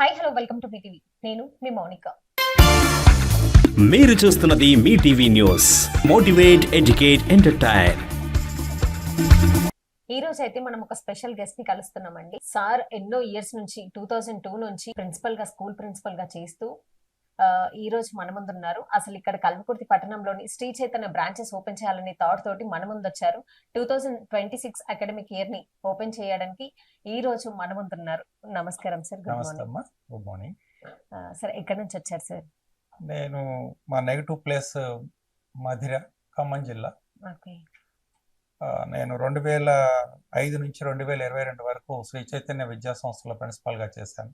Hi hello welcome to TV నేను మీ మౌనిక. మీరు చూస్తున్నది మీ TV news motivate educate entertain ఈ రోజు అయితే మనం ఒక స్పెషల్ గెస్ట్ని కలుస్తున్నామండి. సార్ ఎన్నో ఇయర్స్ నుంచి టూ థౌజండ్ టూ నుంచి ప్రిన్సిపల్గా స్కూల్ ప్రిన్సిపల్గా చేస్తూ ఈ రోజు మన ముందు ఉన్నారు అసలు ఇక్కడ కల్వకుర్తి పట్టణంలోని శ్రీ చైతన్య బ్రాంచెస్ ఓపెన్ చేయాలనే థాట్ తోటి మన ముందు వచ్చారు two thousand twenty six academic ఇయర్ని open చేయడానికి ఈ రోజు మన ముందు ఉన్నారు నమస్కారం సార్ గుడ్ మార్నింగ్. సార్ ఎక్కడి నుంచి వచ్చారు సార్? నేను మా నెగిటివ్ ప్లేస్ మధిర ఖమ్మం జిల్లా. నేను రెండు వేల ఐదు నుంచి రెండు వేల ఇరవై రెండు వరకు శ్రీ చైతన్య విద్యా సంస్థలో ప్రిన్సిపాల్గా చేశాను.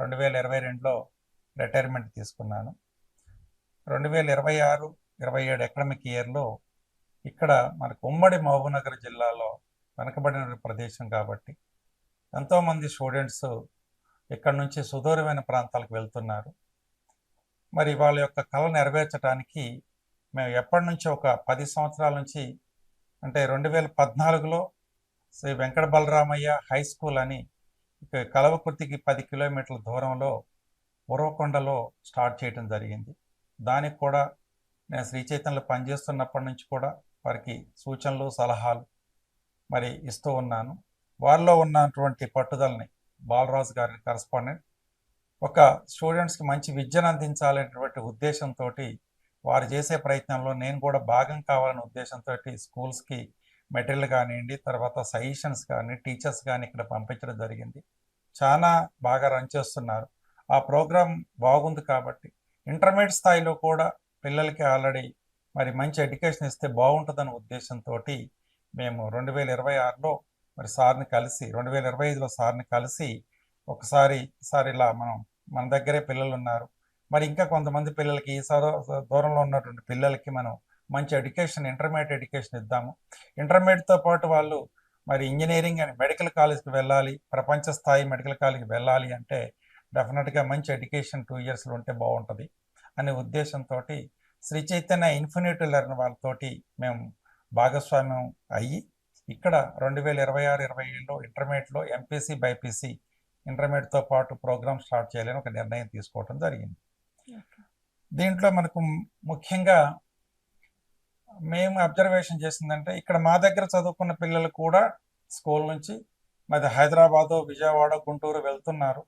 రెండు వేల ఇరవై రెండులో రిటైర్మెంట్ తీసుకున్నాను. రెండు వేల ఇరవై ఆరు ఇరవై ఏడు అకాడమిక్ ఇయర్లో ఇక్కడ మనకు ఉమ్మడి మహబూబ్నగర్ జిల్లాలో వెనకబడిన ప్రదేశం కాబట్టి ఎంతోమంది స్టూడెంట్స్ ఇక్కడ నుంచి సుదూరమైన ప్రాంతాలకు వెళ్తున్నారు. మరి వాళ్ళ యొక్క కళ నెరవేర్చడానికి మేము ఎప్పటి నుంచి ఒక పది సంవత్సరాల నుంచి అంటే రెండు వేల పద్నాలుగులో శ్రీ వెంకట బలరామయ్య హై స్కూల్ అని కలవకుర్తికి పది కిలోమీటర్ల దూరంలో ఉరవకొండలో స్టార్ట్ చేయడం జరిగింది. దానికి కూడా నేను శ్రీ చైతన్యలో పనిచేస్తున్నప్పటి నుంచి కూడా వారికి సూచనలు సలహాలు మరి ఇస్తూ ఉన్నాను. వారిలో ఉన్నటువంటి పట్టుదలని బాలరాజు గారి కరస్పాండెంట్ ఒక స్టూడెంట్స్కి మంచి విద్యను అందించాలనేటువంటి ఉద్దేశంతో వారు చేసే ప్రయత్నంలో నేను కూడా భాగం కావాలనే ఉద్దేశంతో స్కూల్స్కి మెటీరియల్ కానివ్వండి తర్వాత సజెషన్స్ కానీ టీచర్స్ కానీ ఇక్కడ పంపించడం జరిగింది. చాలా బాగా రన్ చేస్తున్నారు. ఆ ప్రోగ్రాం బాగుంది కాబట్టి ఇంటర్మీడియట్ స్థాయిలో కూడా పిల్లలకి ఆల్రెడీ మరి మంచి ఎడ్యుకేషన్ ఇస్తే బాగుంటుందనే ఉద్దేశంతో మేము రెండు వేల ఇరవై ఆరులో మరి సార్ని కలిసి రెండు వేల ఇరవై ఐదులో సార్ని కలిసి ఒకసారి సార్ ఇలా మనం మన దగ్గరే పిల్లలు ఉన్నారు. మరి ఇంకా కొంతమంది పిల్లలకి ఈ సర- దూరంలో ఉన్నటువంటి పిల్లలకి మనం మంచి ఎడ్యుకేషన్ ఇంటర్మీడియట్ ఎడ్యుకేషన్ ఇద్దాము. ఇంటర్మీడియట్తో పాటు వాళ్ళు మరి ఇంజనీరింగ్ అని మెడికల్ కాలేజ్కి వెళ్ళాలి ప్రపంచ స్థాయి మెడికల్ కాలేజ్కి వెళ్ళాలి అంటే డెఫినెట్గా మంచి ఎడ్యుకేషన్ టూ ఇయర్స్లో ఉంటే బాగుంటుంది అనే ఉద్దేశంతో శ్రీ చైతన్య ఇన్ఫినిటీ లెర్న్ వాళ్ళతోటి మేము భాగస్వామ్యం అయ్యి ఇక్కడ రెండు వేల ఇరవై ఆరు ఇరవై ఏడులో ఇంటర్మీడియట్లో ఎంపీసీ బైపీసీ ఇంటర్మీడియట్తో పాటు ప్రోగ్రామ్ స్టార్ట్ చేయాలని ఒక నిర్ణయం తీసుకోవడం జరిగింది. దీంట్లో మనకు ముఖ్యంగా మేము అబ్జర్వేషన్ చేసిందంటే ఇక్కడ మా దగ్గర చదువుకున్న పిల్లలు కూడా స్కూల్ నుంచి మరి హైదరాబాదు విజయవాడ గుంటూరు వెళ్తున్నారు.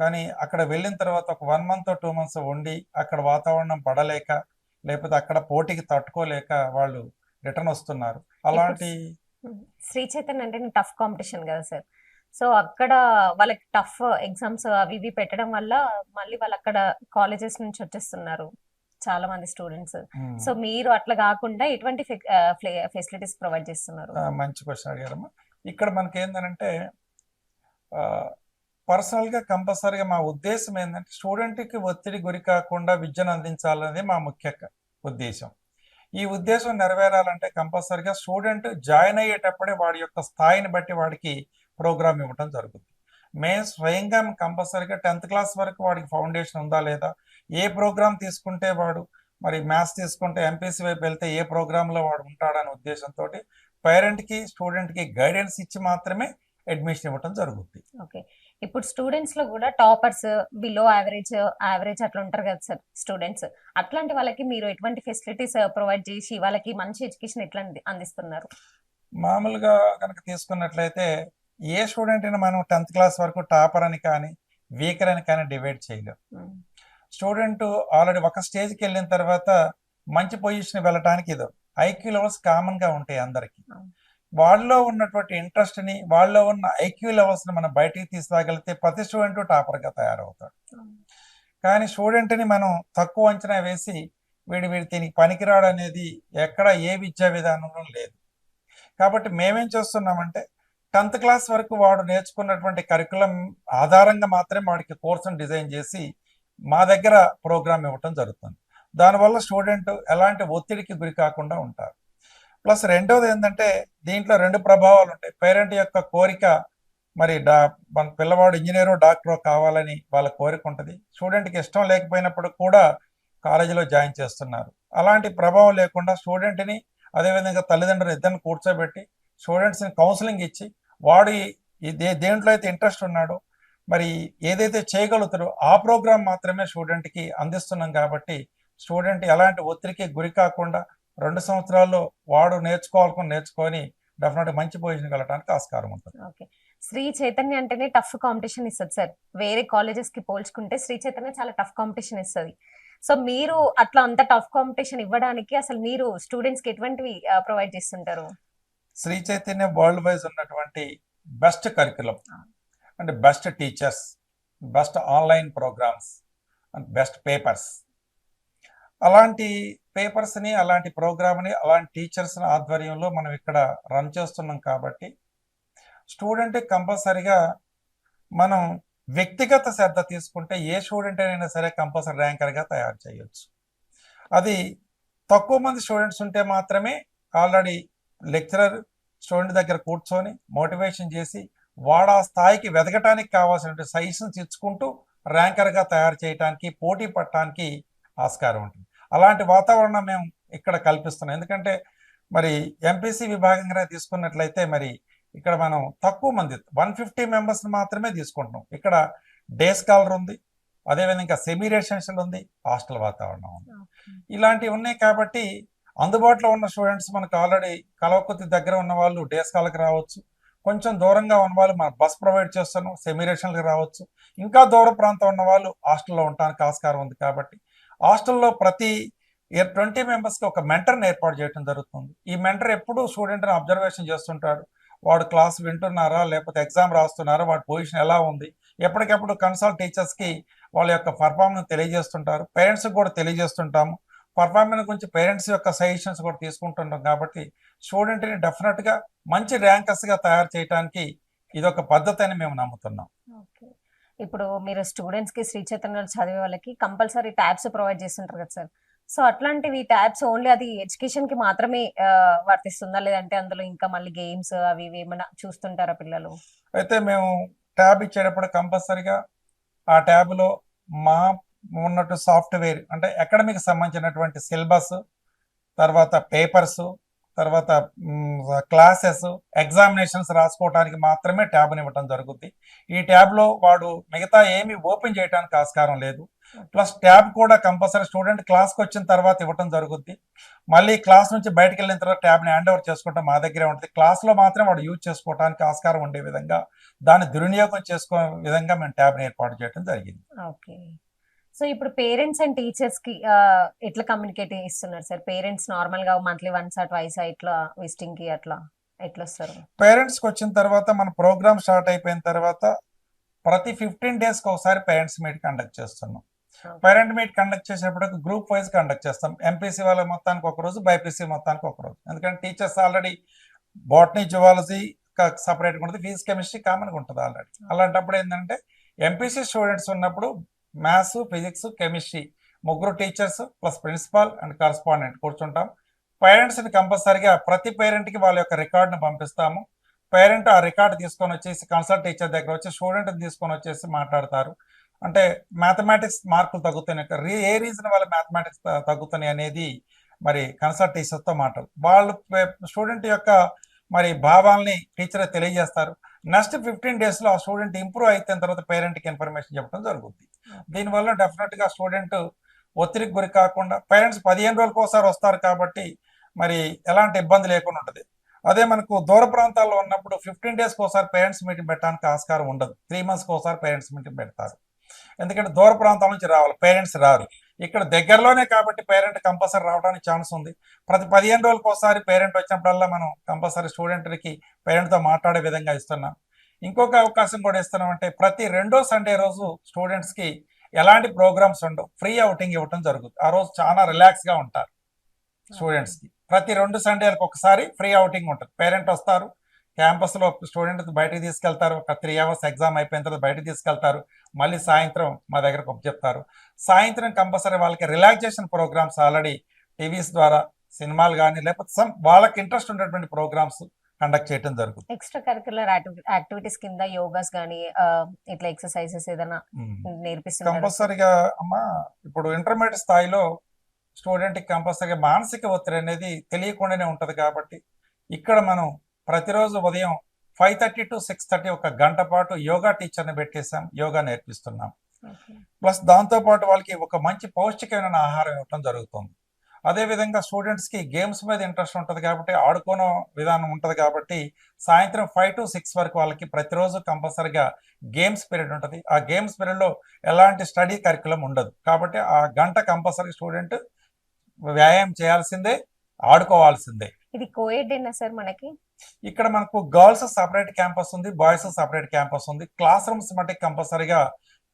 కానీ అక్కడ వెళ్ళిన తర్వాత ఒక వన్ మంత్ టూ మంత్స్ ఉండి అక్కడ వాతావరణం పడలేక లేకపోతే అక్కడ పోటీకి తట్టుకోలేక వాళ్ళు రిటర్న్ వస్తున్నారు. అలాంటి శ్రీ చైతన్య అంటే టఫ్ కాంపిటీషన్ కదా సార్. సో అక్కడ వాళ్ళకి టఫ్ ఎగ్జామ్స్ అవి ఇవి పెట్టడం వల్ల మళ్ళీ వాళ్ళు అక్కడ కాలేజెస్ నుంచి వచ్చేస్తున్నారు చాలా మంది స్టూడెంట్స్. సో మీరు అట్లా కాకుండా ఎటువంటి ఫెసిలిటీస్ ప్రొవైడ్ చేస్తున్నారు? మంచి క్వశ్చన్ అడిగారమ్మా. ఇక్కడ మనకి ఏంటంటే పర్సనల్గా కంపల్సరీగా మా ఉద్దేశం ఏంటంటే స్టూడెంట్కి ఒత్తిడి గురి కాకుండా విద్యను అందించాలనేది మా ముఖ్య ఉద్దేశం. ఈ ఉద్దేశం నెరవేరాలంటే కంపల్సరీగా స్టూడెంట్ జాయిన్ అయ్యేటప్పుడే వాడి యొక్క స్థాయిని బట్టి వాడికి ప్రోగ్రామ్ ఇవ్వడం జరుగుతుంది మేము స్వయంగా కంపల్సరీగా టెన్త్ క్లాస్ వరకు వాడికి ఫౌండేషన్ ఉందా లేదా ఏ ప్రోగ్రామ్ తీసుకుంటే వాడు మరి మ్యాథ్స్ తీసుకుంటే ఎంపీసీ వైపు వెళ్తే ఏ ప్రోగ్రాంలో వాడు ఉంటాడనే ఉద్దేశంతో పేరెంట్కి స్టూడెంట్కి గైడెన్స్ ఇచ్చి మాత్రమే అడ్మిషన్ ఇవ్వటం జరుగుతుంది ఓకే. ఇప్పుడు స్టూడెంట్స్లో కూడా టాపర్స్ బిలో యావరేజ్ యావరేజ్ అట్లా ఉంటారు కదా సార్ స్టూడెంట్స్ అట్లాంటి వాళ్ళకి మీరు ఎటువంటి ఫెసిలిటీస్ ప్రొవైడ్ చేసి వాళ్ళకి మంచి ఎడ్యుకేషన్ ఎట్లా అంది- అందిస్తున్నారు? మామూలుగా కనుక తీసుకున్నట్లయితే ఏ స్టూడెంట్ అయినా మనం టెన్త్ క్లాస్ వరకు టాపర్ అని కానీ వీకర్ అని కానీ డివైడ్ చేయలేం. ఉమ్, స్టూడెంట్ ఆల్రెడీ ఒక స్టేజ్కి వెళ్ళిన తర్వాత మంచి పొజిషన్ వెళ్ళటానికి ఇది ఐక్యూ లెవెల్స్ కామన్గా ఉంటాయి అందరికీ. అవును. వాళ్ళలో ఉన్నటువంటి ఇంట్రెస్ట్ని వాళ్ళలో ఉన్న ఐక్యూ లెవెల్స్ని మనం బయటికి తీసుకురాగలిగితే ప్రతి స్టూడెంట్ టాపర్గా తయారవుతాడు. కానీ స్టూడెంట్ని మనం తక్కువ అంచనా వేసి వీడి వీడి దీనికి పనికిరాడు అనేది ఎక్కడ ఏ విద్యా విధానంలో లేదు. కాబట్టి మేమేం చేస్తున్నామంటే టెన్త్ క్లాస్ వరకు వాడు నేర్చుకున్నటువంటి కరికులం ఆధారంగా మాత్రమే వాడికి కోర్సును డిజైన్ చేసి మా దగ్గర ప్రోగ్రామ్ ఇవ్వటం జరుగుతుంది. దానివల్ల స్టూడెంట్ ఎలాంటి ఒత్తిడికి గురి కాకుండా ఉంటారు. ప్లస్ రెండోది ఏంటంటే దీంట్లో రెండు ప్రభావాలు ఉంటాయి. పేరెంట్ యొక్క కోరిక మరి డా మన పిల్లవాడు ఇంజనీరో డాక్టరో కావాలని వాళ్ళ కోరిక ఉంటుంది. స్టూడెంట్కి ఇష్టం లేకపోయినప్పుడు కూడా కాలేజీలో జాయిన్ చేస్తున్నారు. అలాంటి ప్రభావం లేకుండా స్టూడెంట్ని అదేవిధంగా తల్లిదండ్రులు ఇద్దరిని కూర్చోబెట్టి స్టూడెంట్స్ని కౌన్సిలింగ్ ఇచ్చి వాడు దేంట్లో అయితే ఇంట్రెస్ట్ ఉన్నాడో మరి ఏదైతే చేయగలుగుతారో ఆ ప్రోగ్రాం మాత్రమే స్టూడెంట్కి అందిస్తున్నాం కాబట్టి స్టూడెంట్ ఎలాంటి ఒత్తిడికి గురి కాకుండా రెండు సంవత్సరాల్లో వాడు నేర్చుకోవాలనుకుని నేర్చుకొని డెఫినెట్ మంచి పొజిషన్ వెళ్ళడానికి ఆస్కారం ఉంటుంది. ఓకే. శ్రీ చైతన్య అంటేనే టఫ్ కాంపిటీషన్ ఇస్తుంది సార్. వేరే కాలేజెస్కి పోల్చుకుంటే శ్రీ చైతన్య చాలా టఫ్ కాంపిటీషన్ ఇస్తుంది. సో మీరు అట్లా అంత టఫ్ కాంపిటీషన్ ఇవ్వడానికి అసలు మీరు స్టూడెంట్స్కి ఎటువంటివి ప్రొవైడ్ చేస్తుంటారు? శ్రీ చైతన్య వరల్డ్ వైజ్ ఉన్నటువంటి బెస్ట్ కరికులం. అంటే best teachers best online programmes and best papers. అలాంటి పేపర్స్ని అలాంటి ప్రోగ్రామ్ని అలాంటి టీచర్స్ ఆధ్వర్యంలో మనం ఇక్కడ రన్ చేస్తున్నాం కాబట్టి స్టూడెంట్ కంపల్సరిగా మనం వ్యక్తిగత శ్రద్ధ తీసుకుంటే ఏ స్టూడెంట్ అయినా సరే కంపల్సరీ ర్యాంకర్గా తయారు చేయొచ్చు. అది తక్కువ మంది స్టూడెంట్స్ ఉంటే మాత్రమే ఆల్రెడీ లెక్చరర్ స్టూడెంట్ దగ్గర కూర్చొని మోటివేషన్ చేసి వాడు ఆ స్థాయికి వెదగటానికి కావాల్సిన సజెషన్స్ తెచ్చుకుంటూ ర్యాంకర్గా తయారు చేయడానికి పోటీ పడటానికి ఆస్కారం ఉంటుంది. అలాంటి వాతావరణం మేము ఇక్కడ కల్పిస్తున్నాం. ఎందుకంటే మరి ఎంపీసీ విభాగంగా తీసుకున్నట్లయితే మరి ఇక్కడ మనం తక్కువ మంది వన్ ఫిఫ్టీ మెంబర్స్ మాత్రమే తీసుకుంటున్నాం. ఇక్కడ డే స్కాలర్ ఉంది అదేవిధంగా ఇంకా సెమీ రెసిడెన్షియల్ ఉంది హాస్టల్ వాతావరణం ఉంది. ఇలాంటివి ఉన్నాయి కాబట్టి అందుబాటులో ఉన్న స్టూడెంట్స్ మనకు ఆల్రెడీ కలవకుర్తి దగ్గర ఉన్న వాళ్ళు డే స్కాలర్కి రావచ్చు. కొంచెం దూరంగా ఉన్న వాళ్ళు మన బస్ ప్రొవైడ్ చేస్తున్నాం సెమీ రెసిడెన్షియల్కి రావచ్చు. ఇంకా దూర ప్రాంతం ఉన్న వాళ్ళు హాస్టల్లో ఉండడానికి ఆస్కారం ఉంది కాబట్టి హాస్టల్లో ప్రతి ట్వంటీ మెంబర్స్కి ఒక మెంటర్ని ఏర్పాటు చేయడం జరుగుతుంది. ఈ మెంటర్ ఎప్పుడూ స్టూడెంట్ని అబ్జర్వేషన్ చేస్తుంటాడు. వాడు క్లాస్ వింటున్నారా? లేకపోతే ఎగ్జామ్ రాస్తున్నారా? వాడి పొజిషన్ ఎలా ఉంది? ఎప్పటికప్పుడు కన్సల్ట్ టీచర్స్కి వాళ్ళ యొక్క పర్ఫార్మెన్స్ తెలియజేస్తుంటారు. పేరెంట్స్కి కూడా తెలియజేస్తుంటాము. పర్ఫార్మెన్స్ గురించి పేరెంట్స్ యొక్క సజెషన్స్ కూడా తీసుకుంటుంటాం కాబట్టి స్టూడెంట్ని డెఫినెట్గా మంచి ర్యాంకర్స్గా తయారు చేయడానికి ఇది ఒక పద్ధతి అని మేము నమ్ముతున్నాం. ఓకే. ఇప్పుడు మీరు స్టూడెంట్స్కి శ్రీ చైతన్యాలు చదివే వాళ్ళకి కంపల్సరీ ట్యాబ్స్ ప్రొవైడ్ చేస్తుంటారు కదా సార్ సో అట్లాంటివి ట్యాబ్స్ ఓన్లీ అది ఎడ్యుకేషన్కి మాత్రమే వర్తిస్తుందా? లేదంటే అందులో ఇంకా మళ్ళీ గేమ్స్ అవి ఇవి ఏమైనా చూస్తుంటారా పిల్లలు? అయితే మేము ట్యాబ్ ఇచ్చేటప్పుడు కంపల్సరిగా ఆ ట్యాబ్లో మా ఉన్నట్టు సాఫ్ట్వేర్ అంటే అకాడమిక్ సంబంధించినటువంటి సిలబస్ తర్వాత పేపర్స్ తర్వాత క్లాసెస్ ఎగ్జామినేషన్స్ రాసుకోవడానికి మాత్రమే ట్యాబ్ని ఇవ్వటం జరుగుద్ది. ఈ ట్యాబ్లో వాడు మిగతా ఏమి ఓపెన్ చేయడానికి ఆస్కారం లేదు. ప్లస్ ట్యాబ్ కూడా కంపల్సరీ స్టూడెంట్ క్లాస్కి వచ్చిన తర్వాత ఇవ్వటం జరుగుద్ది. మళ్ళీ క్లాస్ నుంచి బయటకు వెళ్ళిన తర్వాత ట్యాబ్ని హ్యాండ్ ఓవర్ చేసుకోవడం మా దగ్గరే ఉంటుంది. క్లాస్లో మాత్రం వాడు యూజ్ చేసుకోవడానికి ఆస్కారం ఉండే విధంగా దాన్ని దుర్వినియోగం చేసుకునే విధంగా మేము ట్యాబ్ని ఏర్పాటు చేయడం జరిగింది. ఓకే. సో ఇప్పుడు పేరెంట్స్ అండ్ టీచర్స్కి ఎట్లా కమ్యూనికేట్ ఇస్తున్నారు సార్? పేరెంట్స్ నార్మల్గా మంత్లీ వన్స్ ఆ ట్వైస్ ఇట్లా విజిటింగ్కి అట్లా ఎట్లా వస్తారు పేరెంట్స్కి వచ్చిన తర్వాత మన ప్రోగ్రామ్ స్టార్ట్ అయిపోయిన తర్వాత ప్రతి ఫిఫ్టీన్ డేస్కి ఒకసారి పేరెంట్స్ మీట్ కండక్ట్ చేస్తున్నాం. పేరెంట్ మీట్ కండక్ట్ చేసేటప్పుడు గ్రూప్ వైజ్ కండక్ట్ చేస్తాం. ఎంపీసీ వాళ్ళ మొత్తానికి ఒక రోజు బైపీసీ మొత్తానికి ఒక రోజు. ఎందుకంటే టీచర్స్ ఆల్రెడీ బాటనీ జువాలజీ సపరేట్గా ఉంటుంది. ఫిజిక్స్ కెమిస్ట్రీ కామన్గా ఉంటుంది ఆల్రెడీ. అలాంటప్పుడు ఏంటంటే ఎంపీసీ స్టూడెంట్స్ ఉన్నప్పుడు మ్యాథ్స్ ఫిజిక్స్ కెమిస్ట్రీ ముగ్గురు teachers plus principal and correspondent కూర్చుంటాం. పేరెంట్స్ని కంపల్సరిగా ప్రతి పేరెంట్కి వాళ్ళ యొక్క రికార్డును పంపిస్తాము. పేరెంట్ ఆ రికార్డు తీసుకొని వచ్చేసి కన్సల్ట్ టీచర్ దగ్గర వచ్చి స్టూడెంట్ని తీసుకొని వచ్చేసి మాట్లాడతారు. అంటే మ్యాథమెటిక్స్ మార్కులు తగ్గుతున్నాయి. రీ- ఏ రీజన్ వల్ల మ్యాథమెటిక్స్ తగ్గుతున్నాయి అనేది మరి కన్సల్ట్ టీచర్తో మాట్లాడు. వాళ్ళు స్టూడెంట్ యొక్క మరి భావాల్ని టీచర్ తెలియజేస్తారు. నెక్స్ట్ ఫిఫ్టీన్ డేస్లో ఆ స్టూడెంట్ ఇంప్రూవ్ అయిన తర్వాత పేరెంట్కి ఇన్ఫర్మేషన్ చెప్పడం జరుగుతుంది దీనివల్ల డెఫినెట్గా స్టూడెంట్ ఒత్తిడికి గురి కాకుండా పేరెంట్స్ పదిహేను రోజులకు ఒకసారి వస్తారు కాబట్టి మరి ఎలాంటి ఇబ్బంది లేకుండా ఉంటుంది. అదే మనకు దూర ప్రాంతాల్లో ఉన్నప్పుడు ఫిఫ్టీన్ డేస్కి ఒకసారి పేరెంట్స్ మీటింగ్ పెట్టడానికి ఆస్కారం ఉండదు. త్రీ మంత్స్కి ఒకసారి పేరెంట్స్ మీటింగ్ పెడతారు. ఎందుకంటే దూర ప్రాంతాల నుంచి రావాలి పేరెంట్స్ రారు. ఇక్కడ దగ్గరలోనే కాబట్టి పేరెంట్ కంపల్సరీ రావడానికి ఛాన్స్ ఉంది. ప్రతి పదిహేను రోజులకు ఒకసారి పేరెంట్ వచ్చినప్పుడల్లా మనం కంపల్సరీ స్టూడెంట్కి పేరెంట్తో మాట్లాడే విధంగా ఇస్తున్నాం. ఇంకొక అవకాశం కూడా ఇస్తున్నాం అంటే ప్రతి రెండో సండే రోజు స్టూడెంట్స్కి ఎలాంటి ప్రోగ్రామ్స్ ఉండవు. ఫ్రీ అవుటింగ్ ఇవ్వటం జరుగుతుంది. ఆ రోజు చాలా రిలాక్స్గా ఉంటారు స్టూడెంట్స్కి ప్రతి రెండు సండేలకు ఒకసారి ఫ్రీ అవుటింగ్ ఉంటుంది. పేరెంట్ వస్తారు క్యాంపస్లో స్టూడెంట్ బయటకు తీసుకెళ్తారు. ఒక త్రీ అవర్స్ ఎగ్జామ్ అయిపోయిన తర్వాత బయటకు తీసుకెళ్తారు. మళ్ళీ సాయంత్రం మా దగ్గరకు చెప్తారు సాయంత్రం కంపల్సరీ వాళ్ళకి రిలాక్సేషన్ ప్రోగ్రామ్స్ ఆల్రెడీ టీవీస్ ద్వారా సినిమాలు కానీ లేకపోతే సమ్ వాళ్ళకి ఇంట్రెస్ట్ ఉన్నటువంటి ప్రోగ్రామ్స్ కండక్ట్ చేయడం జరుగుతుంది. ఎక్స్ట్రా కరికులర్ యాక్టివిటీస్ కింద యోగాస్ కానీ ఇట్లా ఎక్సర్సైజెస్ ఏదైనా నేర్పిస్తున్నారు కంపల్సరీగా అమ్మ ఇప్పుడు ఇంటర్మీడియట్ స్థాయిలో స్టూడెంట్కి కంపల్సరీగా మానసిక ఒత్తిడి అనేది తెలియకుండానే ఉంటుంది కాబట్టి ఇక్కడ మనం ప్రతిరోజు ఉదయం five thirty to six thirty ఒక గంట పాటు యోగా టీచర్ని పెట్టేసాం యోగా నేర్పిస్తున్నాం. ప్లస్ దాంతోపాటు వాళ్ళకి ఒక మంచి పౌష్టికమైన ఆహారం ఇవ్వటం జరుగుతుంది. అదేవిధంగా స్టూడెంట్స్కి గేమ్స్ మీద ఇంట్రెస్ట్ ఉంటుంది కాబట్టి ఆడుకోనో విధానం ఉంటుంది కాబట్టి సాయంత్రం ఫైవ్ టు సిక్స్ వరకు వాళ్ళకి ప్రతిరోజు కంపల్సరిగా గేమ్స్ పీరియడ్ ఉంటుంది. ఆ గేమ్స్ పీరియడ్లో ఎలాంటి స్టడీ కరికులం ఉండదు. కాబట్టి ఆ గంట కంపల్సరీ స్టూడెంట్ వ్యాయామం చేయాల్సిందే ఆడుకోవాల్సిందే. ఇది అయినా సార్ మనకి? ఇక్కడ మనకు గర్ల్స్ సపరేట్ క్యాంపస్ ఉంది బాయ్స్ సపరేట్ క్యాంపస్ ఉంది. క్లాస్ రూమ్స్ మట్టి కంపల్సరీగా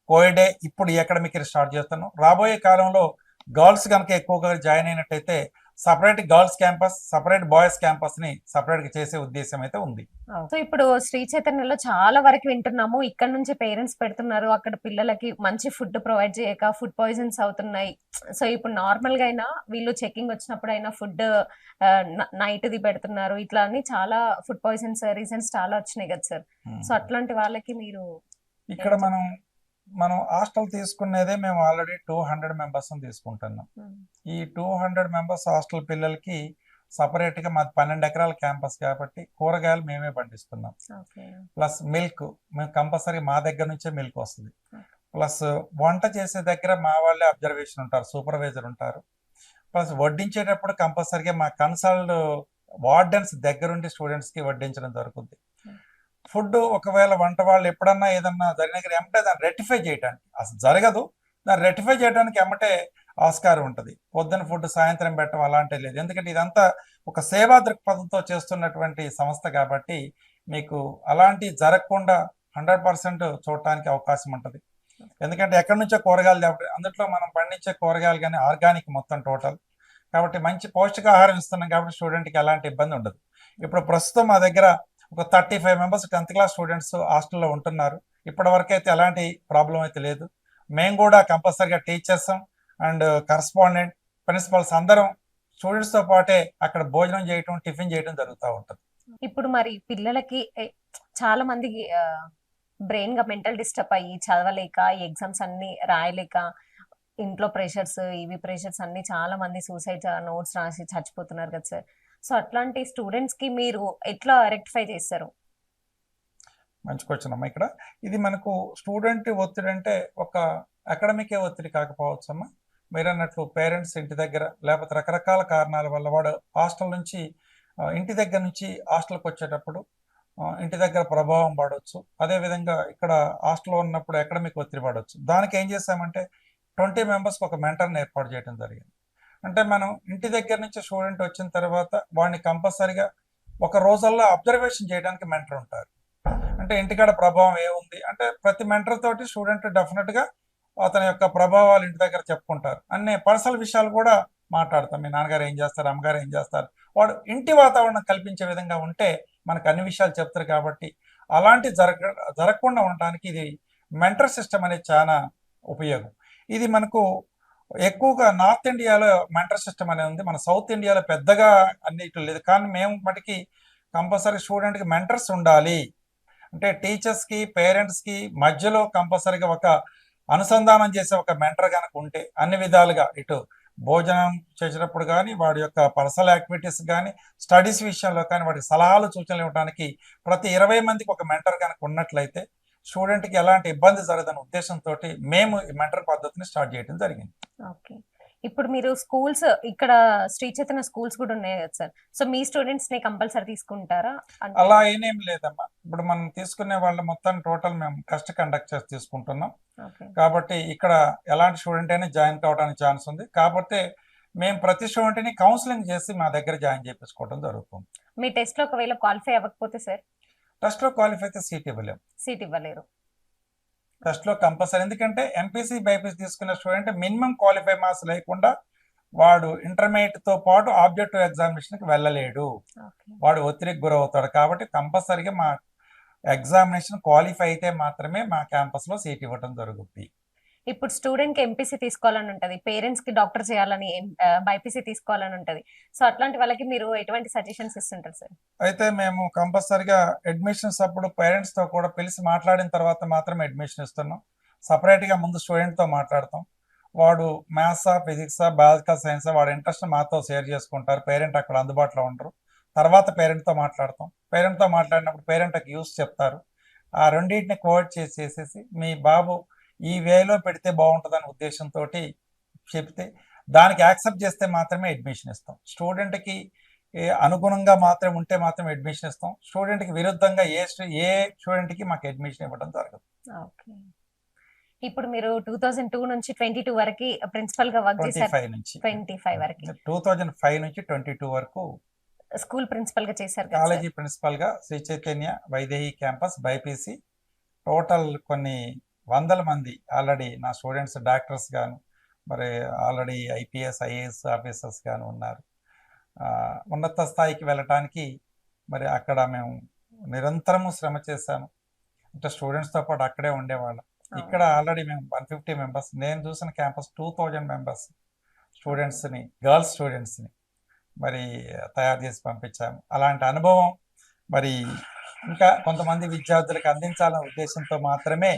కోయిడే ఇప్పుడు ఈ అకాడమిక్ స్టార్ట్ చేస్తాను. రాబోయే కాలంలో గర్ల్స్ కనుక ఎక్కువగా జాయిన్ అయినట్టయితే separate girls campus separate boys క్యాంపస్ని సపరేట్గా చేసే ఉద్దేశం అయితే ఉంది. సో ఇప్పుడు శ్రీ చైతన్యలో చాలా వరకు వింటున్నాము. ఇక్కడ నుంచి పేరెంట్స్ పెడుతున్నారు. అక్కడ పిల్లలకి మంచి ఫుడ్ ప్రొవైడ్ చేయక ఫుడ్ పాయిజన్స్ అవుతున్నాయి. సో ఇప్పుడు నార్మల్గా అయినా వీళ్ళు చెకింగ్ వచ్చినప్పుడు అయినా ఫుడ్ నైట్ ది పెడుతున్నారు. ఇట్లా అని చాలా ఫుడ్ పాయిజన్స్ రీజన్స్ చాలా వచ్చినాయి కదా సార్. సో అట్లాంటి వాళ్ళకి మీరు ఇక్కడ మనం మనం హాస్టల్ తీసుకునేదే మేము ఆల్రెడీ టూ హండ్రెడ్ మెంబర్స్ తీసుకుంటున్నాం. ఈ టూ హండ్రెడ్ మెంబర్స్ హాస్టల్ పిల్లలకి సపరేట్గా మాది పన్నెండు ఎకరాల క్యాంపస్ కాబట్టి కూరగాయలు మేమే పండిస్తున్నాం. ప్లస్ మిల్క్ మేము కంపల్సరీ మా దగ్గర నుంచే మిల్క్ వస్తుంది. ప్లస్ వంట చేసే దగ్గర మా వాళ్ళే అబ్జర్వేషన్ ఉంటారు సూపర్వైజర్ ఉంటారు. ప్లస్ వడ్డించేటప్పుడు కంపల్సరీగా మా కన్సల్ట్ వార్డెన్స్ దగ్గరుండి స్టూడెంట్స్కి వడ్డించడం జరుగుతుంది ఫుడ్ ఒకవేళ వంట వాళ్ళు ఎప్పుడన్నా ఏదన్నా జరిగిన ఎమ్మటే దాన్ని రెటిఫై చేయడానికి అసలు జరగదు. దాన్ని రెటిఫై చేయడానికి ఎమ్మటే ఆస్కారం ఉంటుంది. పొద్దున ఫుడ్ సాయంత్రం పెట్టడం అలాంటివి లేదు. ఎందుకంటే ఇదంతా ఒక సేవా దృక్పథంతో చేస్తున్నటువంటి సంస్థ కాబట్టి మీకు అలాంటి జరగకుండా హండ్రెడ్ పర్సెంట్ చూడటానికి అవకాశం ఉంటుంది. ఎందుకంటే ఎక్కడి నుంచో కూరగాయలు తేపడం అందులో మనం పండించే కూరగాయలు కానీ ఆర్గానిక్ మొత్తం టోటల్. కాబట్టి మంచి పౌష్టికాహారం ఇస్తున్నాం కాబట్టి స్టూడెంట్కి ఎలాంటి ఇబ్బంది ఉండదు. ఇప్పుడు ప్రస్తుతం మా దగ్గర ఒక thirty five members tenth class students హాస్టల్లో ఉంటున్నారు. ఇప్పటి వరకు అయితే ఎలాంటి ప్రాబ్లం అయితే లేదు. మేము కూడా కంపల్సరీగా టీచర్స్ అండ్ కరస్పాండెంట్ ప్రిన్సిపల్స్ అందరం స్టూడెంట్స్తో పాటే అక్కడ భోజనం చేయటం టిఫిన్ చేయడం జరుగుతూ ఉంటుంది. ఇప్పుడు మరి పిల్లలకి చాలా మందికి బ్రెయిన్గా మెంటల్ డిస్టర్బ్ అయ్యి చదవలేక ఎగ్జామ్స్ అన్ని రాయలేక ఇంట్లో ప్రెషర్స్ ఇవి ప్రెషర్స్ అన్ని చాలా మంది సూసైడ్ నోట్స్ రాసి చచ్చిపోతున్నారు కదా సార్ సో అట్లాంటి స్టూడెంట్స్కి మీరు ఎట్లా రెక్టిఫై చేస్తారు? మంచి క్వశ్చన్ అమ్మా ఇక్కడ. ఇది మనకు స్టూడెంట్ ఒత్తిడి అంటే ఒక అకాడమికే ఒత్తిడి కాకపోవచ్చు అమ్మా. మీరు అన్నట్లు పేరెంట్స్ ఇంటి దగ్గర లేకపోతే రకరకాల కారణాల వల్ల వాడు హాస్టల్ నుంచి ఇంటి దగ్గర నుంచి హాస్టల్కి వచ్చేటప్పుడు ఇంటి దగ్గర ప్రభావం పడవచ్చు. అదేవిధంగా ఇక్కడ హాస్టల్లో ఉన్నప్పుడు అకాడమిక్ ఒత్తిడి పడవచ్చు. దానికి ఏం చేసామంటే ట్వంటీ మెంబర్స్కి ఒక మెంటర్ని ఏర్పాటు చేయడం జరిగింది. అంటే మనం ఇంటి దగ్గర నుంచి స్టూడెంట్ వచ్చిన తర్వాత వాడిని కంపల్సరిగా ఒక రోజుల్లో అబ్జర్వేషన్ చేయడానికి మెంటర్ ఉంటారు. అంటే ఇంటికాడ ప్రభావం ఏముంది? అంటే ప్రతి మెంటర్ తోటి స్టూడెంట్ డెఫినెట్గా అతని యొక్క ప్రభావాలు ఇంటి దగ్గర చెప్పుకుంటారు. అన్ని పర్సనల్ విషయాలు కూడా మాట్లాడతాం. మీ నాన్నగారు ఏం చేస్తారు? అమ్మగారు ఏం చేస్తారు? వాడు ఇంటి వాతావరణం కల్పించే విధంగా ఉంటే మనకు అన్ని విషయాలు చెప్తారు కాబట్టి అలాంటి జరగ జరగకుండా ఉండటానికి ఇది మెంటర్ సిస్టమ్ అనేది చాలా ఉపయోగం. ఇది మనకు ఎక్కువగా నార్త్ ఇండియాలో మెంటర్ సిస్టమ్ అనేది ఉంది. మన సౌత్ ఇండియాలో పెద్దగా అన్నిటి లేదు. కానీ మేము మటుకి కంపల్సరీ స్టూడెంట్కి మెంటర్స్ ఉండాలి. అంటే టీచర్స్కి పేరెంట్స్కి మధ్యలో కంపల్సరీగా ఒక అనుసంధానం చేసే ఒక మెంటర్ కనుక ఉంటే అన్ని విధాలుగా ఇటు భోజనం చేసేటప్పుడు కానీ వాడి యొక్క పర్సనల్ యాక్టివిటీస్ కానీ స్టడీస్ విషయంలో కానీ వాడి సలహాలు సూచనలు ఇవ్వడానికి ప్రతి ఇరవై మందికి ఒక మెంటర్ కనుక ఉన్నట్లయితే స్టూడెంట్కి ఎలాంటి ఇబ్బంది జరగదనే ఉద్దేశంతో మేము ఈ మెంటర్ పద్ధతిని స్టార్ట్ చేయడం జరిగింది. ఓకే. ఇప్పుడు మీరు స్కూల్స్ ఇక్కడ శ్రీ చైతన్య స్కూల్స్ కూడా ఉన్నాయి కదా సార్? సో మీ స్టూడెంట్స్ని కంపల్సరీ తీసుకుంటారా? అలా ఏనేం లేదమ్మా. ఇప్పుడు మనం తీసుకునే వాళ్ళ మొత్తం టోటల్ మేము కష్ట కండక్ట్ చేసి తీసుకుంటున్నాం. కాబట్టి ఇక్కడ ఎలాంటి స్టూడెంట్ అయినా జాయిన్ కావడానికి ఛాన్స్ ఉంది. కాకపోతే మేము ప్రతి స్టూడెంట్ని కౌన్సిలింగ్ చేసి మా దగ్గర జాయిన్ చేయించుకోవడం జరుగుతుంది. మీ టెస్ట్లో ఒకవేళ క్వాలిఫై అవ్వకపోతే సార్? టెస్ట్లో క్వాలిఫై అయితే సీట్ ఇవ్వలేము. సీట్ ఇవ్వలేరు. టెస్ట్లో కంపల్సరీ ఎందుకంటే ఎంపీసీ బైపీసీ తీసుకున్న స్టూడెంట్ మినిమం క్వాలిఫై మార్క్స్ లేకుండా వాడు ఇంటర్మీడియట్తో పాటు ఆబ్జెక్టివ్ ఎగ్జామినేషన్కి వెళ్ళలేడు. ఓకే. వాడు ఒత్తిడికి గురవుతాడు కాబట్టి కంపల్సరీగా మా ఎగ్జామినేషన్ క్వాలిఫై అయితే మాత్రమే మా క్యాంపస్లో సీట్ ఇవ్వడం జరుగుతుంది ఇప్పుడు స్టూడెంట్కి ఎంపీసీ తీసుకోవాలని ఉంటది పేరెంట్స్కి డాక్టర్ చేయాలని బైపీసీ తీసుకోవాలని ఉంటది. సో అట్లాంటి వాళ్ళకి మీరు ఎటువంటి సజెషన్స్ ఇస్తుంటారు సార్ అయితే మేము కంపల్సరిగా అడ్మిషన్స్ అప్పుడు పేరెంట్స్తో కూడా పిలిచి మాట్లాడిన తర్వాత మాత్రమే అడ్మిషన్ ఇస్తున్నాం. సపరేట్గా ముందు స్టూడెంట్తో మాట్లాడతాం. వాడు మ్యాథ్సా ఫిజిక్సా బయాలజికల్ సైన్సా వాడు ఇంట్రెస్ట్ మాతో షేర్ చేసుకుంటారు. పేరెంట్ అక్కడ అందుబాటులో ఉండరు. తర్వాత పేరెంట్తో మాట్లాడతాం. పేరెంట్తో మాట్లాడినప్పుడు పేరెంట్కి యూస్ చెప్తారు. ఆ రెండింటిని కోవర్ట్ చేసి చేసేసి మీ బాబు ఈ వేలో పెడితే బాగుంటుందనే ఉద్దేశంతో చెప్తే దానికి యాక్సెప్ట్ చేస్తే మాత్రమే అడ్మిషన్ ఇస్తాం. స్టూడెంట్కి అనుగుణంగా మాత్రం ఉంటే మాత్రం అడ్మిషన్ ఇస్తాం. స్టూడెంట్కి విరుద్ధంగా ఏ ఏ స్టూడెంట్కి మాకు అడ్మిషన్ ఇవ్వడం జరగదు. ఓకే. ఇప్పుడు మీరు టూ థౌజండ్ టూ నుంచి ట్వంటీ టూ వరకు ప్రిన్సిపల్గా వర్క్ చేశారు. ఫైవ్ నుంచి. ట్వంటీ ఫైవ్ వరకు. టూ థౌజండ్ ఫైవ్ నుంచి ట్వంటీ టూ వరకు స్కూల్ ప్రిన్సిపల్గా చేశారు college ప్రిన్సిపల్గా Shri Chaitanya Vaidehi campus BiPC total కొన్ని వందల మంది ఆల్రెడీ నా స్టూడెంట్స్ డాక్టర్స్ గాను మరి ఆల్రెడీ ఐపీఎస్ ఐఏఎస్ ఆఫీసర్స్ గాను ఉన్నారు. ఉన్నత స్థాయికి వెళ్ళటానికి మరి అక్కడ మేము నిరంతరము శ్రమ చేశాము. అంటే స్టూడెంట్స్తో పాటు అక్కడే ఉండేవాళ్ళం. ఇక్కడ ఆల్రెడీ మేము వన్ ఫిఫ్టీ మెంబర్స్ నేను చూసిన క్యాంపస్ టూ థౌజండ్ మెంబర్స్ స్టూడెంట్స్ని గర్ల్స్ స్టూడెంట్స్ని మరి తయారు చేసి పంపించాము. అలాంటి అనుభవం మరి ఇంకా కొంతమంది విద్యార్థులకు అందించాలనే ఉద్దేశంతో మాత్రమే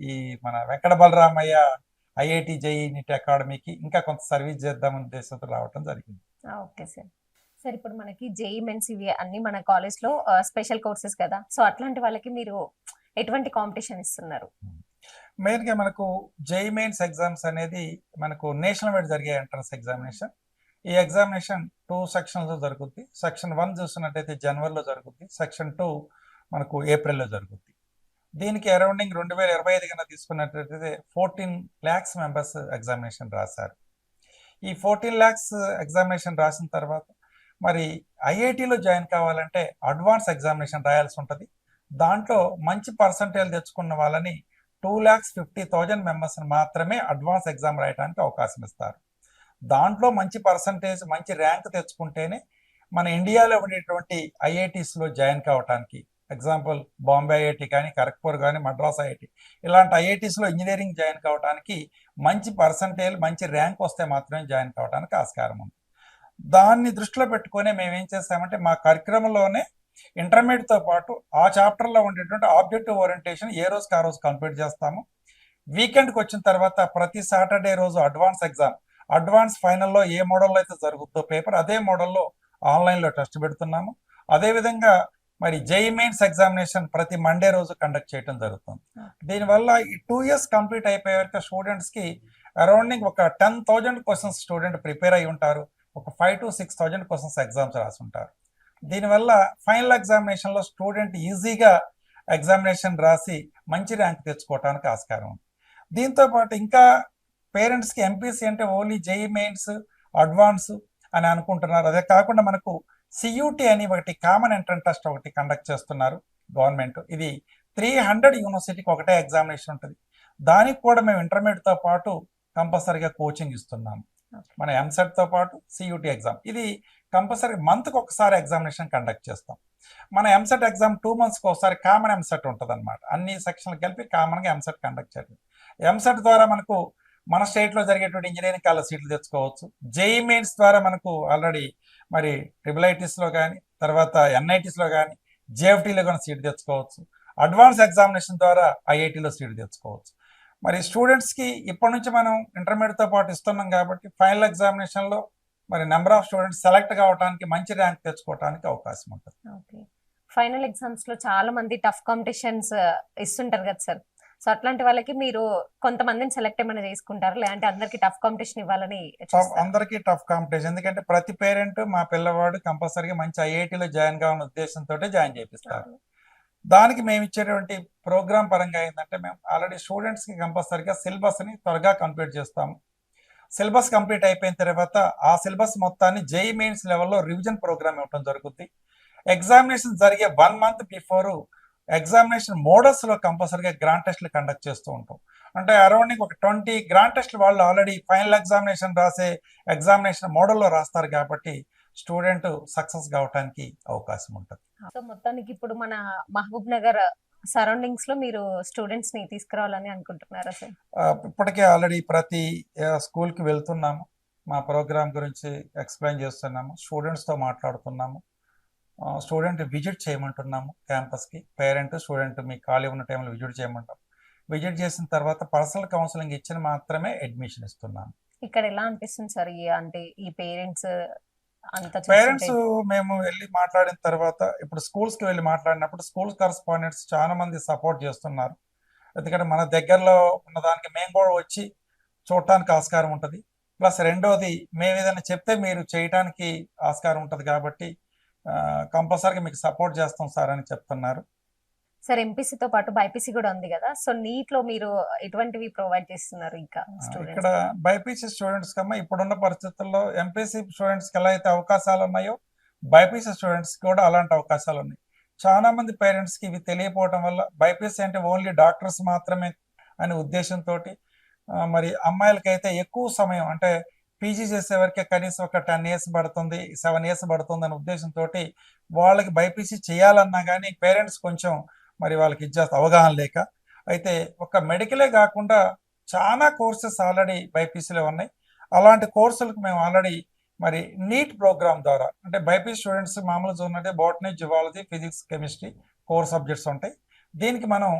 ఈ మన Venkata Balaramaiah IIT JEE NEET అకాడమీకి ఇంకా కొంత సర్వీస్ చేద్దామనే ఉద్దేశంతో రావటం జరిగింది. Okay sir. సార్ ఇప్పుడు మనకి జేఈ మెన్స్ ఇవి అన్ని మన కాలేజ్లో స్పెషల్ కోర్సెస్ కదా. సో అట్లాంటి వాళ్ళకి మీరు ఎటువంటి కాంపిటీషన్ ఇస్తున్నారు? మెయిన్గా మనకు జేఈ మెయిన్స్ ఎగ్జామ్స్ అనేది మనకు నేషనల్ వైడ్ జరిగే ఎంట్రన్స్ ఎగ్జామినేషన్ ఈ ఎగ్జామినేషన్ టూ సెక్షన్స్లో జరుగుద్ది. సెక్షన్ వన్ చూసినట్టయితే జనవరిలో జరుగుద్ది. సెక్షన్ టూ మనకు ఏప్రిల్లో జరుగుద్ది. దీనికి అరౌండింగ్ రెండు వేల ఇరవై ఐదు కన్నా తీసుకున్నట్టయితే ఫోర్టీన్ ల్యాక్స్ మెంబర్స్ ఎగ్జామినేషన్ రాశారు. ఈ ఫోర్టీన్ ల్యాక్స్ ఎగ్జామినేషన్ రాసిన తర్వాత మరి ఐఐటిలో జాయిన్ కావాలంటే అడ్వాన్స్ ఎగ్జామినేషన్ రాయాల్సి ఉంటుంది. దాంట్లో మంచి పర్సంటేజ్ తెచ్చుకున్న వాళ్ళని టూ ల్యాక్స్ ఫిఫ్టీ థౌజండ్ మెంబర్స్ని మాత్రమే అడ్వాన్స్ ఎగ్జామ్ రాయడానికి అవకాశం ఇస్తారు. దాంట్లో మంచి పర్సంటేజ్ మంచి ర్యాంక్ తెచ్చుకుంటేనే మన ఇండియాలో ఉండేటువంటి ఐఐటీస్లో జాయిన్ కావడానికి ఎగ్జాంపుల్ బాంబే ఐఐటి కానీ ఖరగ్పూర్ కానీ మద్రాస్ ఐఐటి. ఇలాంటి ఐఐటీస్లో ఇంజనీరింగ్ జాయిన్ కావడానికి మంచి పర్సంటేజ్ మంచి ర్యాంక్ వస్తే మాత్రమే జాయిన్ కావడానికి ఆస్కారం ఉంది. దాన్ని దృష్టిలో పెట్టుకొని మేము ఏం చేస్తామంటే మా కార్యక్రమంలోనే ఇంటర్మీడియట్తో పాటు ఆ చాప్టర్లో ఉండేటువంటి ఆబ్జెక్టివ్ ఓరియంటేషన్ ఏ రోజుకి ఆ రోజు కంప్లీట్ చేస్తాము. వీకెండ్కి వచ్చిన తర్వాత ప్రతి సాటర్డే రోజు అడ్వాన్స్ ఎగ్జామ్. అడ్వాన్స్ ఫైనల్లో ఏ మోడల్లో అయితే జరుగుతుందో పేపర్ అదే మోడల్లో ఆన్లైన్లో టెస్ట్ పెడుతున్నాము. అదేవిధంగా మరి జేఈ మెయిన్స్ ఎగ్జామినేషన్ ప్రతి మండే రోజు కండక్ట్ చేయడం జరుగుతుంది. దీనివల్ల ఈ టూ ఇయర్స్ కంప్లీట్ అయిపోయే వరకు స్టూడెంట్స్కి అరౌండింగ్ ఒక ten thousand questions student prepare అయి ఉంటారు. ఒక five to six thousand questions exams రాసి ఉంటారు. దీనివల్ల ఫైనల్ ఎగ్జామినేషన్లో స్టూడెంట్ ఈజీగా ఎగ్జామినేషన్ రాసి మంచి ర్యాంక్ తెచ్చుకోవడానికి ఆస్కారం ఉంది. దీంతో పాటు ఇంకా పేరెంట్స్కి ఎంపీసీ అంటే ఓన్లీ జేఈ మెయిన్స్ అడ్వాన్స్ అని అనుకుంటున్నారు. అదే కాకుండా మనకు సియూటి అని ఒకటి కామన్ ఎంట్రన్ టెస్ట్ ఒకటి కండక్ట్ చేస్తున్నారు గవర్నమెంట్ ఇది త్రీ హండ్రెడ్ యూనివర్సిటీకి ఒకటే ఎగ్జామినేషన్ ఉంటుంది. దానికి కూడా మేము ఇంటర్మీడియట్తో పాటు కంపల్సరీగా కోచింగ్ ఇస్తున్నాము మన ఎంసెట్తో పాటు సియూటి ఎగ్జామ్ ఇది కంపల్సరీ మంత్కి ఒకసారి ఎగ్జామినేషన్ కండక్ట్ చేస్తాం. మన ఎంసెట్ ఎగ్జామ్ టూ మంత్స్కి ఒకసారి కామన్ ఎంసెట్ ఉంటుంది అనమాట అన్ని సెక్షన్లు కలిపి కామన్గా ఎంసెట్ కండక్ట్ చేయాలి. ఎంసెట్ ద్వారా మనకు మన స్టేట్లో జరిగేటువంటి ఇంజనీరింగ్ కాలేజ్ సీట్లు తెచ్చుకోవచ్చు. జేఈ మెయిన్స్ ద్వారా మనకు ఆల్రెడీ మరి ట్రిపుల్ ఐటీస్లో కానీ తర్వాత ఎన్ఐటీస్లో కానీ జేఎఫ్టీలో కానీ సీట్ తెచ్చుకోవచ్చు. అడ్వాన్స్ ఎగ్జామినేషన్ ద్వారా ఐఐటీలో సీట్ తెచ్చుకోవచ్చు. మరి స్టూడెంట్స్కి ఇప్పటి నుంచి మనం ఇంటర్మీడియట్తో పాటు ఇస్తున్నాం కాబట్టి ఫైనల్ ఎగ్జామినేషన్లో మరి నెంబర్ ఆఫ్ స్టూడెంట్స్ సెలెక్ట్ కావడానికి మంచి ర్యాంక్ తెచ్చుకోవడానికి అవకాశం ఉంటుంది. ఓకే. ఫైనల్ ఎగ్జామ్స్లో చాలా మంది టఫ్ కాంపిటీషన్స్ ఇస్తుంటారు కదా సార్. సో అట్లాంటి వాళ్ళకి మీరు కొంతమందిని సెలెక్ట్ ఏమైనా చేసుకుంటారు? లేదంటే అందరికి టఫ్ కాంపిటీషన్ ఇవ్వాలని? అందరికీ టఫ్ కాంపిటీషన్. ఎందుకంటే ప్రతి పేరెంట్ మా పిల్లవాడు కంపల్సరీగా మంచి ఐఐటీలో జాయిన్ కావాలనే ఉద్దేశంతో జాయిన్ చేపిస్తారు. దానికి మేము ఇచ్చేటువంటి ప్రోగ్రామ్ పరంగా ఏంటంటే మేము ఆల్రెడీ స్టూడెంట్స్కి కంపల్సరీగా సిలబస్ని త్వరగా కంప్లీట్ చేస్తాము. సిలబస్ కంప్లీట్ అయిపోయిన తర్వాత ఆ సిలబస్ మొత్తాన్ని జేఈ మెయిన్స్ లెవెల్లో రివిజన్ ప్రోగ్రామ్ ఇవ్వడం జరుగుతుంది ఎగ్జామినేషన్ జరిగే వన్ మంత్ బిఫోర్ ఎగ్జామినేషన్ మోడల్స్లో కంపల్సరీగా గ్రాండ్ టెస్ట్లు కండక్ట్ చేస్తూ ఉంటాం. అంటే అరౌండింగ్ ఒక ట్వంటీ గ్రాండ్ టెస్ట్లు వాళ్ళు ఆల్రెడీ ఫైనల్ ఎగ్జామినేషన్ రాసే ఎగ్జామినేషన్ మోడల్లో రాస్తారు కాబట్టి స్టూడెంట్ సక్సెస్ కావడానికి అవకాశం ఉంటుంది. సో మొత్తానికి ఇప్పుడు మన మహబూబ్ నగర్ సరౌండింగ్స్లో మీరు స్టూడెంట్స్ని తీసుకురావాలని అనుకుంటున్నారా సార్? ఇప్పటికే ఆల్రెడీ ప్రతి ఆ, స్కూల్కి వెళ్తున్నాము. మా ప్రోగ్రామ్ గురించి ఎక్స్ప్లెయిన్ చేస్తున్నాము. స్టూడెంట్స్తో మాట్లాడుతున్నాము. స్టూడెంట్ విజిట్ చేయమంటున్నాము క్యాంపస్కి పేరెంట్ స్టూడెంట్ మీ ఖాళీ ఉన్న టైంలో విజిట్ చేయమంటాం. విజిట్ చేసిన తర్వాత పర్సనల్ కౌన్సిలింగ్ ఇచ్చిన మాత్రమే అడ్మిషన్ ఇస్తున్నాము. ఇక్కడ ఎలా అనిపిస్తుంది సార్ అంటే ఈ పేరెంట్స్ పేరెంట్స్ మేము వెళ్ళి మాట్లాడిన తర్వాత ఇప్పుడు స్కూల్స్కి వెళ్ళి మాట్లాడినప్పుడు స్కూల్ కరస్పాండెంట్స్ చాలా మంది సపోర్ట్ చేస్తున్నారు. ఎందుకంటే మన దగ్గరలో ఉన్న దానికి మేము కూడా వచ్చి చూడటానికి ఆస్కారం ఉంటుంది. ప్లస్ రెండోది మేము ఏదైనా చెప్తే మీరు చేయటానికి ఆస్కారం ఉంటుంది కాబట్టి కంపల్సరీగా మీకు సపోర్ట్ చేస్తాం సార్ అని చెప్తున్నారు. సార్ ఎంపీసీ తో పాటు బైపీసీ కూడా ఉంది కదా. సో నీట్లో మీరు ఎటువంటివి ప్రొవైడ్ చేస్తున్నారు ఇంకా ఇక్కడ బైపీసీ స్టూడెంట్స్ కన్నా ఇప్పుడున్న పరిస్థితుల్లో ఎంపీసీ స్టూడెంట్స్కి ఎలా అయితే అవకాశాలు ఉన్నాయో బైపీసీ స్టూడెంట్స్ కూడా అలాంటి అవకాశాలు ఉన్నాయి. చాలా మంది పేరెంట్స్కి ఇవి తెలియపోవడం వల్ల బైపీసీ అంటే ఓన్లీ డాక్టర్స్ మాత్రమే అనే ఉద్దేశంతో మరి అమ్మాయిలకైతే ఎక్కువ సమయం అంటే పీజీ చేసే వరకే కనీసం ఒక టెన్ ఇయర్స్ పడుతుంది సెవెన్ ఇయర్స్ పడుతుంది అనే ఉద్దేశంతో వాళ్ళకి బైపీసీ చేయాలన్నా కానీ పేరెంట్స్ కొంచెం మరి వాళ్ళకి ఇచ్చేస్తే అవగాహన లేక అయితే ఒక మెడికలే కాకుండా చాలా కోర్సెస్ ఆల్రెడీ బైపీసీలో ఉన్నాయి. అలాంటి కోర్సులకు మేము ఆల్రెడీ మరి నీట్ ప్రోగ్రామ్ ద్వారా అంటే బైపీసీ స్టూడెంట్స్ మామూలు చూడంటే botany zoology physics chemistry core subjects ఉంటాయి. దీనికి మనం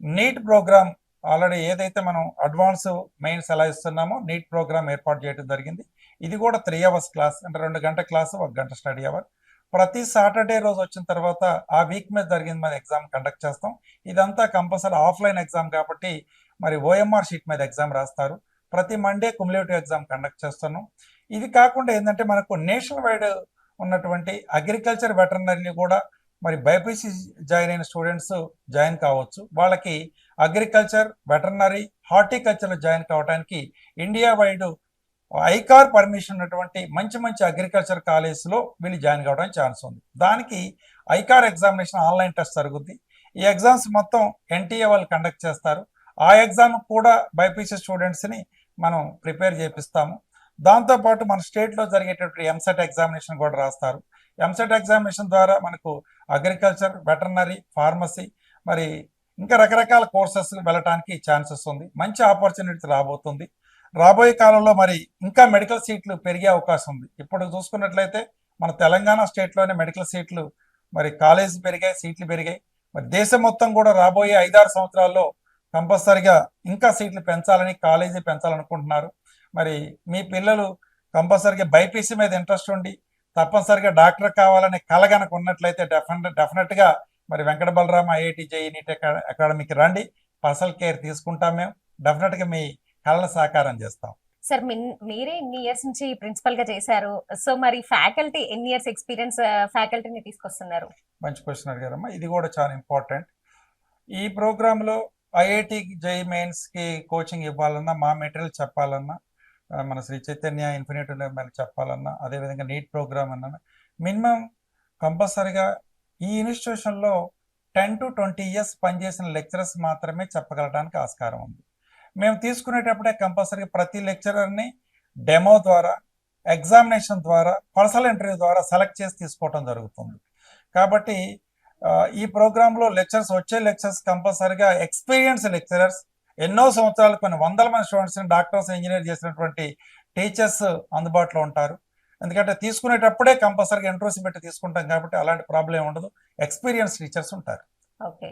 నీట్ ప్రోగ్రామ్ ఆల్రెడీ ఏదైతే మనం అడ్వాన్స్ మెయిన్స్ ఎలా ఇస్తున్నామో నీట్ ప్రోగ్రామ్ ఏర్పాటు చేయడం జరిగింది. ఇది కూడా త్రీ అవర్స్ క్లాస్ అంటే రెండు గంట క్లాస్ ఒక గంట స్టడీ అవర్ ప్రతి సాటర్డే రోజు వచ్చిన తర్వాత ఆ వీక్ మీద జరిగింది మరి ఎగ్జామ్ కండక్ట్ చేస్తాం. ఇదంతా కంపల్సరీ ఆఫ్లైన్ ఎగ్జామ్ కాబట్టి మరి ఓఎంఆర్ షీట్ మీద ఎగ్జామ్ రాస్తారు. ప్రతి మండే కుమిలేటివ్ ఎగ్జామ్ కండక్ట్ చేస్తున్నాం. ఇది కాకుండా ఏంటంటే మనకు నేషనల్ వైడ్ ఉన్నటువంటి అగ్రికల్చర్ వెటర్నరీని కూడా మరి బైపీసీ జాయిన్ అయిన స్టూడెంట్స్ జాయిన్ కావచ్చు. వాళ్ళకి అగ్రికల్చర్ వెటర్నరీ హార్టికల్చర్ జాయిన్ కావడానికి ఇండియా వైడ్ ఐకార్ పర్మిషన్ ఉన్నటువంటి మంచి మంచి అగ్రికల్చర్ కాలేజ్లో వీళ్ళు జాయిన్ కావడానికి ఛాన్స్ ఉంది. దానికి ఐకార్ ఎగ్జామినేషన్ ఆన్లైన్ టెస్ట్ జరుగుద్ది. ఈ ఎగ్జామ్స్ మొత్తం ఎన్టీఏ వాళ్ళు కండక్ట్ చేస్తారు. ఆ ఎగ్జామ్ కూడా బైపీసీ స్టూడెంట్స్ని మనం ప్రిపేర్ చేపిస్తాము. దాంతోపాటు మన స్టేట్లో జరిగేటటువంటి ఎంసెట్ ఎగ్జామినేషన్ కూడా రాస్తారు. ఎంసెట్ ఎగ్జామినేషన్ ద్వారా మనకు అగ్రికల్చర్ వెటర్నరీ ఫార్మసీ మరి ఇంకా రకరకాల కోర్సెస్ వెళ్ళటానికి ఛాన్సెస్ ఉంది మంచి ఆపర్చునిటీ రాబోతుంది. రాబోయే కాలంలో మరి ఇంకా మెడికల్ సీట్లు పెరిగే అవకాశం ఉంది. ఇప్పుడు చూసుకున్నట్లయితే మన తెలంగాణ స్టేట్లోనే మెడికల్ సీట్లు మరి కాలేజీ పెరిగాయి సీట్లు పెరిగాయి. మరి దేశం మొత్తం కూడా రాబోయే ఐదారు సంవత్సరాల్లో కంపల్సరిగా ఇంకా సీట్లు పెంచాలని కాలేజీ పెంచాలనుకుంటున్నారు. మరి మీ పిల్లలు కంపల్సరిగా బైపీసీ మీద ఇంట్రెస్ట్ ఉండి తప్పనిసరిగా డాక్టర్ కావాలనే కల గనక ఉన్నట్లయితే డెఫినెట్ డెఫినెట్గా మరి Venkata Balarama IIT JEE NEET అకా- అకాడమీకి రండి. పర్సనల్ కేర్ తీసుకుంటాం మేము. డెఫినెట్గా మీ కళను సాకారం చేస్తాం. సార్ మీరే ఇన్ని ఇయర్స్ నుంచి ప్రిన్సిపల్గా చేశారు. సో మరి ఫ్యాకల్టీ ఎన్ని ఇయర్స్ ఎక్స్పీరియన్స్ ఫ్యాకల్టీని తీసుకొస్తున్నారు? మంచి క్వశ్చన్ అడిగారమ్మా. ఇది కూడా చాలా ఇంపార్టెంట్. ఈ ప్రోగ్రాంలో ఐఐటి జై మెయిన్స్కి కోచింగ్ ఇవ్వాలన్నా మా మెటీరియల్ చెప్పాలన్నా మన శ్రీ చైతన్య ఇన్ఫినిట్ మనకి చెప్పాలన్నా అదేవిధంగా నీట్ ప్రోగ్రామ్ అన్నా మినిమం కంపల్సరీగా ఈ ఇన్స్టిట్యూషన్లో టెన్ టు ట్వంటీ ఇయర్స్ పనిచేసిన లెక్చరర్స్ మాత్రమే చెప్పగలడానికి ఆస్కారం ఉంది. మేము తీసుకునేటప్పుడే కంపల్సరీగా ప్రతి లెక్చరర్ని డెమో ద్వారా ఎగ్జామినేషన్ ద్వారా పర్సనల్ ఇంటర్వ్యూ ద్వారా సెలెక్ట్ చేసి తీసుకోవటం జరుగుతుంది. కాబట్టి ఈ ప్రోగ్రాంలో లెక్చర్స్ వచ్చే లెక్చర్స్ కంపల్సరీగా ఎక్స్పీరియన్స్ లెక్చరర్స్ ఎన్నో సంవత్సరాలు కొన్ని వందల మంది స్టూడెంట్స్ డాక్టర్స్ ఇంజనీర్ చేసినటువంటి టీచర్స్ అందుబాటులో ఉంటారు. ఎందుకంటే తీసుకునేటప్పుడే కంపల్సరీగా ఇంట్రెస్ట్ పెట్టి తీసుకుంటాం కాబట్టి అలాంటి ప్రాబ్లం ఉండదు. ఎక్స్పీరియన్స్ టీచర్స్ ఉంటారు. ఓకే.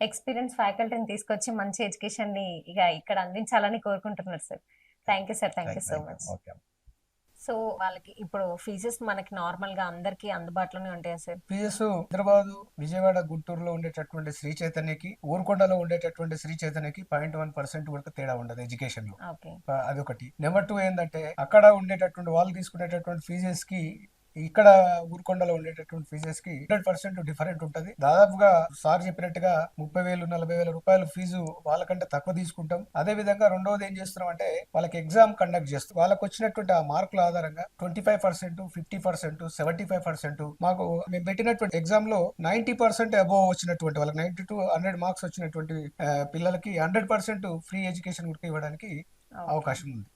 ఎక్స్పీరియన్స్ ఫ్యాకల్టీని తీసుకొచ్చి మంచి ఎడ్యుకేషన్ని ఇక ఇక్కడ అందించాలని కోరుకుంటున్నారు sir. Thank you sir. Thank you so much. Okay so వాళ్ళకి ఇప్పుడు ఫీజెస్ మనకి నార్మల్గా అందరికి అందుబాటులోనే ఉంటాయా సార్? పిఎస్ హైదరాబాద్ విజయవాడ గుంటూరులో ఉండేటటువంటి శ్రీ చైతన్యకి ఊరుకొండలో ఉండేటటువంటి శ్రీ చైతన్యకి పాయింట్ వన్ పర్సెంట్ వరకు తేడా ఉండదు ఎడ్యుకేషన్లో అదొకటి. నెంబర్ టూ ఏంటంటే అక్కడ ఉండేటటువంటి వాళ్ళు తీసుకునేటటువంటి ఫీజెస్కి ఇక్కడ ఊరుకొండలో ఉండేటటువంటి ఫీజెస్కి హండ్రెడ్ పర్సెంట్ డిఫరెంట్ ఉంటది. దాదాపుగా సార్ చెప్పినట్టుగా ముప్పై వేలు నలభై వేల రూపాయల ఫీజు వాళ్ళకంటే తక్కువ తీసుకుంటాం. అదే విధంగా రెండవది ఏం చేస్తున్నాం అంటే వాళ్ళకి ఎగ్జామ్ కండక్ట్ చేస్తాం. వాళ్ళకి వచ్చినటువంటి ఆ మార్కుల ఆధారంగా twenty five percent fifty percent seventy five percent మాకు మేము పెట్టినటువంటి ఎగ్జామ్లో నైన్టీ పర్సెంట్ అబోవ్ వచ్చినటువంటి వాళ్ళకి నైన్టీ టు హండ్రెడ్ మార్క్స్ వచ్చినటువంటి పిల్లలకి హండ్రెడ్ పర్సెంట్ ఫ్రీ ఎడ్యుకేషన్ కూడా ఇవ్వడానికి అవకాశం ఉంది.